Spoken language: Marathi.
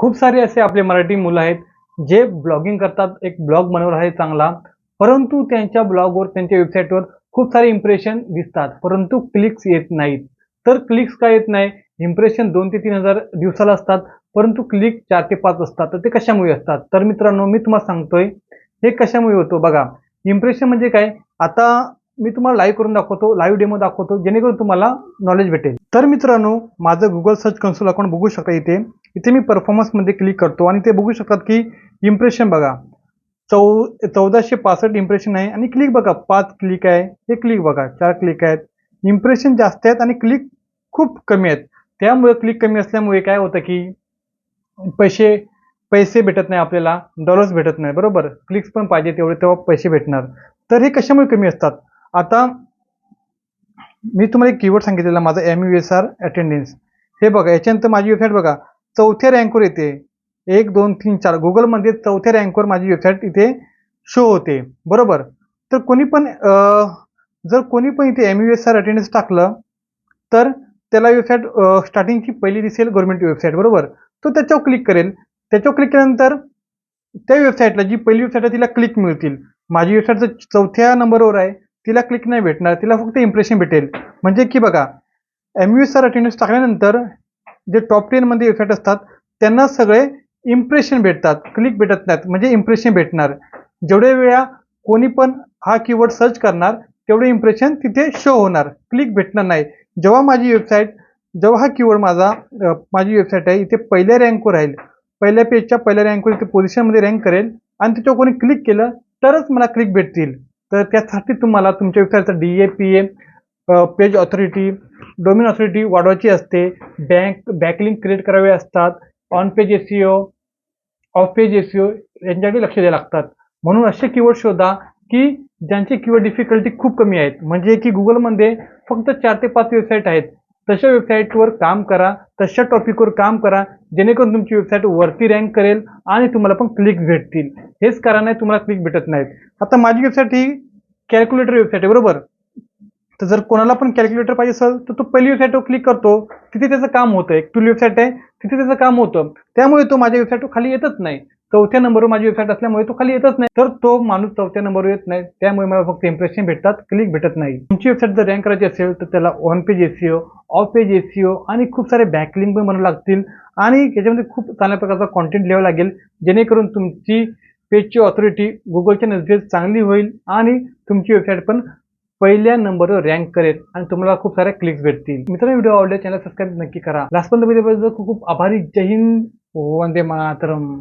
खूप सारे असे आपले मराठी मुलं आहेत जे ब्लॉगिंग करतात. एक ब्लॉग बनवला आहे चांगला. परंतु त्यांच्या ब्लॉगवर त्यांच्या वेबसाईटवर खूप सारे इम्प्रेशन दिसतात. परंतु क्लिक्स येत नाहीत. तर क्लिक्स का येत नाही? इम्प्रेशन दोन ते तीन हजार दिवसाला असतात. परंतु क्लिक चार ते पाच असतात. तर ते कशामुळे असतात? तर मित्रांनो मी तुम्हाला सांगतोय हे कशामुळे होतो? बघा इम्प्रेशन म्हणजे काय? आता मी तुम्हाला लाईव्ह करून दाखवतो लाईव्ह डेमो दाखवतो जेणेकरून तुम्हाला नॉलेज भेटेल. तर मित्रांनो माझं गुगल सर्च कन्सोल अकाउंट बघू शकता इथे. इथे मी परफॉर्मन्समध्ये क्लिक करतो आणि ते बघू शकतात की इम्प्रेशन बघा. चौ चौदाशे पासष्ट इम्प्रेशन आहे आणि क्लिक बघा. पाच क्लिक आहे हे क्लिक बघा. चार क्लिक आहेत. इम्प्रेशन जास्त आहेत आणि क्लिक खूप कमी आहेत. त्यामुळे क्लिक कमी असल्यामुळे काय होतं की पैसे पैसे भेटत नाही आपल्याला. डॉलर्स भेटत नाही. बरोबर? क्लिक्स पण पाहिजे तेवढे तेव्हा पैसे भेटणार. तर हे कशामुळे कमी असतात? आता मी तुम्हाला एक कीवर्ड सांगितलेला माझा M U S R attendance हे बघा याच्यानंतर माझी वेबसाईट बघा. चौथ्या रँकवर येते. एक दोन तीन चार. गुगलमध्ये चौथ्या रँकवर माझी वेबसाईट इथे शो होते. बरोबर? तर कोणी पण जर कोणी पण इथे M U S R attendance टाकलं तर त्याला वेबसाईट स्टार्टिंगची पहिली दिसेल गव्हर्नमेंट वेबसाईट बरोबर? तो त्याच्यावर क्लिक करेल. त्याच्यावर क्लिक केल्यानंतर त्या वेबसाईटला जी पहिली वेबसाईट आहे तिला क्लिक मिळतील. माझी वेबसाईट जर चौथ्या नंबरवर आहे. तिला क्लिक नाही भेटणार तिला फक्त इम्प्रेशन भेटेल. म्हणजे की बघा एम यू सर अटेंडन्स टाकल्यानंतर जे टॉप टेनमध्ये वेबसाईट असतात त्यांना सगळे इम्प्रेशन भेटतात क्लिक भेटत नाहीत म्हणजे इम्प्रेशन भेटणार. जेवढ्या वेळा कोणी पण हा कीवर्ड सर्च करणार तेवढे इम्प्रेशन तिथे शो होणार. क्लिक भेटणार नाही. जेव्हा माझी वेबसाईट जेव्हा हा कीवर्ड माझा माझी वेबसाईट आहे इथे पहिल्या रँकवर राहील. पहिल्या पेजच्या पहिल्या रँकवर इथे पोझिशनमध्ये रँक करेल. आणि त्याच्यावर कोणी क्लिक केलं तरच मला क्लिक भेटतील. तर त्यासाठी तुम्हाला तुमच्या वेबसाईटचा D A P A page authority domain authority वाढवायची असते. बँक बॅकलिंक क्रिएट करावे असतात. On page SEO off page SEO यांच्याकडे लक्ष द्यायला लागतात. म्हणून असे कीवर्ड शोधा की ज्यांची कीवर्ड डिफिकल्टी खूप कमी आहेत. म्हणजे की गुगलमध्ये फक्त चार ते पाच वेबसाईट आहेत. तशा वेबसाईटवर काम करा तशा टॉपिकवर काम करा जेणेकरून तुमची वेबसाईट वरती रँक करेल आणि तुम्हाला पण क्लिक भेटतील. हेच कारण आहे तुम्हाला क्लिक भेटत नाहीत. आता माझी वेबसाईट ही कॅल्क्युलेटर वेबसाईट आहे बरोबर? तर जर कोणाला पण कॅल्क्युलेटर पाहिजे असेल तर तो पहिली वेबसाईटवर क्लिक करतो. तिथे त्याचं काम होतं. एक टूल वेबसाईट आहे तिथे त्याचं काम होतं. त्यामुळे तो माझ्या वेबसाईटवर खाली येतच नाही. चौथ्या नंबरवर माझी वेबसाईट असल्यामुळे तो खाली येतच नाही. तर तो माणूस चौथ्या नंबरवर येत नाही. त्यामुळे मला फक्त इम्प्रेशन भेटतात क्लिक भेटत नाही. तुमची वेबसाईट जर रँक करायची असेल तर त्याला on page SEO off page SEO आणि खूप सारे बॅकलिंग पण बनवावे लागतील. आणि याच्यामध्ये खूप चांगल्या प्रकारचा कॉन्टेंट लिहावं लागेल. जेणेकरून तुमची पेजची ऑथॉरिटी गुगलच्या नजरेत चांगली होईल आणि तुमची वेबसाईट पण पहिल्या नंबरवर रँक करेल आणि तुम्हाला खूप साऱ्या क्लिक्स भेटतील. मित्रांनो व्हिडिओ आवडले चॅनल सबस्क्राईब नक्की करा. लास्ट पण खूप खूप आभारी. जय हिंद. वंदे मातरम.